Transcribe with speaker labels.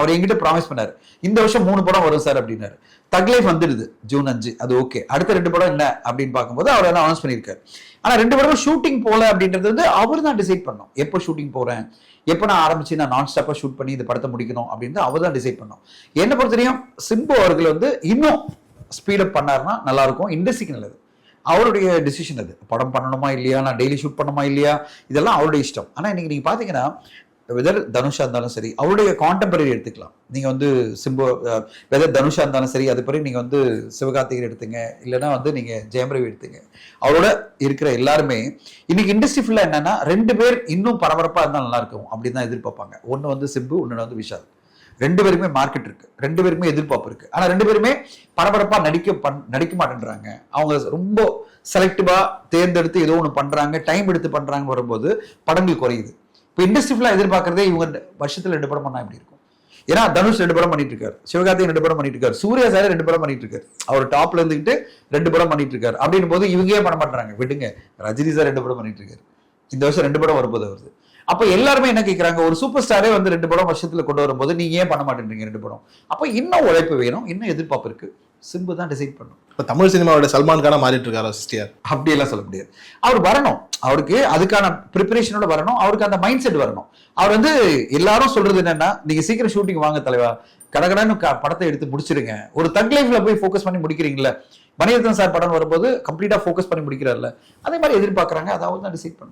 Speaker 1: அவர் என்கிட்ட ப்ராமிஸ் பண்ணாரு. இந்த வருஷம் மூணு படம் வரும் சார் அப்படின்னாரு. தக்லைஃப் வந்துடுது ஜூன் அஞ்சு. அது ஓகே அடுத்த ரெண்டு படம் என்ன அப்படின்னு பார்க்கும்போது அவர் எல்லாம் அனௌன்ஸ் பண்ணியிருக்காரு. ஆனா ரெண்டு படமும் ஷூட்டிங் போல அப்படின்றது வந்து அவர் தான் டிசைட் பண்ணோம் எப்போ ஷூட்டிங் போறேன்? எப்போ நான் ஆரம்பிச்சு நான் நான் ஸ்டாப்பாக ஷூட் பண்ணி இந்த படத்தை முடிக்கணும் அப்படின்னு அவர் தான் டிசைட் பண்ணோம் என்ன பொறுத்தவரையும் சிம்பு அவர்கள் வந்து இன்னும் ஸ்பீடப் பண்ணாருன்னா நல்லா இருக்கும். இண்டஸ்ட்ரிக்கு நல்லது. அவருடைய டிசிஷன் அது. படம் பண்ணணுமா இல்லையா? நான் டெய்லி ஷூட் பண்ணணுமா இல்லையா? இதெல்லாம் அவருடைய இஷ்டம். ஆனால் இன்னைக்கு நீங்க பார்த்தீங்கன்னா வெதர் தனுஷா இருந்தாலும் சரி அவருடைய கான்டெம்பரரி எடுத்துக்கலாம். நீங்க வந்து சிம்பு வெதர் தனுஷா இருந்தாலும் சரி அது பிறகு நீங்க வந்து சிவகார்த்திகர் எடுத்துங்க. இல்லைன்னா வந்து நீங்க ஜெயம் ரவி எடுத்துங்க. அவரோட இருக்கிற எல்லாருமே இன்னைக்கு இண்டஸ்ட்ரி ஃபுல்லா என்னன்னா ரெண்டு பேர் இன்னும் பரபரப்பா இருந்தால் நல்லா இருக்கும் அப்படின்னு தான் எதிர்பார்ப்பாங்க. ஒன்னு வந்து சிம்பு ஒன்னு வந்து விஷால். ரெண்டு பேருக்குமே மார்க்கெட் இருக்கு. ரெண்டு பேருக்குமே எதிர்பார்ப்பு இருக்கு. ஆனா ரெண்டு பேருமே பரபரப்பா நடிக்க பண் நடிக்க மாட்டேன்றாங்க. அவங்க ரொம்ப செலக்டிவா தேர்ந்தெடுத்து ஏதோ ஒன்று பண்றாங்க டைம் எடுத்து பண்றாங்க வரும்போது படங்கள் குறையுது. இப்போ இண்டஸ்ட்ரி ஃபுல்லா எதிர்பார்க்கறதே இவங்க வருஷத்தில் ரெண்டு படம் பண்ணால் எப்படி இருக்கும்? ஏன்னா தனுஷ் ரெண்டு படம் பண்ணிட்டு இருக்காரு. சிவகார்த்திகேயன் ரெண்டு படம் பண்ணிட்டு இருக்காரு. சூர்யா சார் ரெண்டு படம் பண்ணிட்டு இருக்காரு. அவர் டாப்ல இருந்துகிட்டு ரெண்டு படம் பண்ணிட்டு இருக்காரு. அப்படின்னும் போது இவங்க பண்ண மாட்டாங்க விடுங்க. ரஜினி சார் ரெண்டு படம் பண்ணிட்டு இருக்காரு. இந்த வருஷம் ரெண்டு படம் வரும்போது வருது அப்போ எல்லாருமே என்ன கேட்குறாங்க ஒரு சூப்பர் ஸ்டாரே வந்து ரெண்டு படம் வருஷத்தில் கொண்டு வரும்போது நீங்க ஏன் பண்ண மாட்டேன்றீங்க ரெண்டு படம்? அப்போ இன்னும் உழைப்பு வேணும் இன்னும் எதிர்பார்ப்பு இருக்குது சிம்பு தான் டிசைட் பண்ணும்.
Speaker 2: இப்போ தமிழ் சினிமாவோட சல்மான் கானா மாறிட்டு இருக்காரா சிஸ்டியார்
Speaker 1: அப்படியெல்லாம் சொல்ல முடியாது. அவர் வரணும். அவருக்கு அதுக்கான ப்ரிப்பரேஷனோட வரணும். அவருக்கு அந்த மைண்ட் செட் வரணும். அவர் வந்து எல்லாரும் சொல்றது என்னன்னா நீங்க சீக்கிரம் ஷூட்டிங் வாங்க தலைவா. கடகடன்னு படத்தை எடுத்து முடிச்சிருங்க. ஒரு தக் லைஃப்ல போய் ஃபோக்கஸ் பண்ணி முடிக்கிறீங்களா மணிரத்னம் சார் படம் வரும்போது கம்ப்ளீட்டா ஃபோக்கஸ் பண்ணி முடிக்கிறார்ல. அதே மாதிரி எதிர்பார்க்கறாங்க. அதாவது தான் டிசைட் பண்ணும்.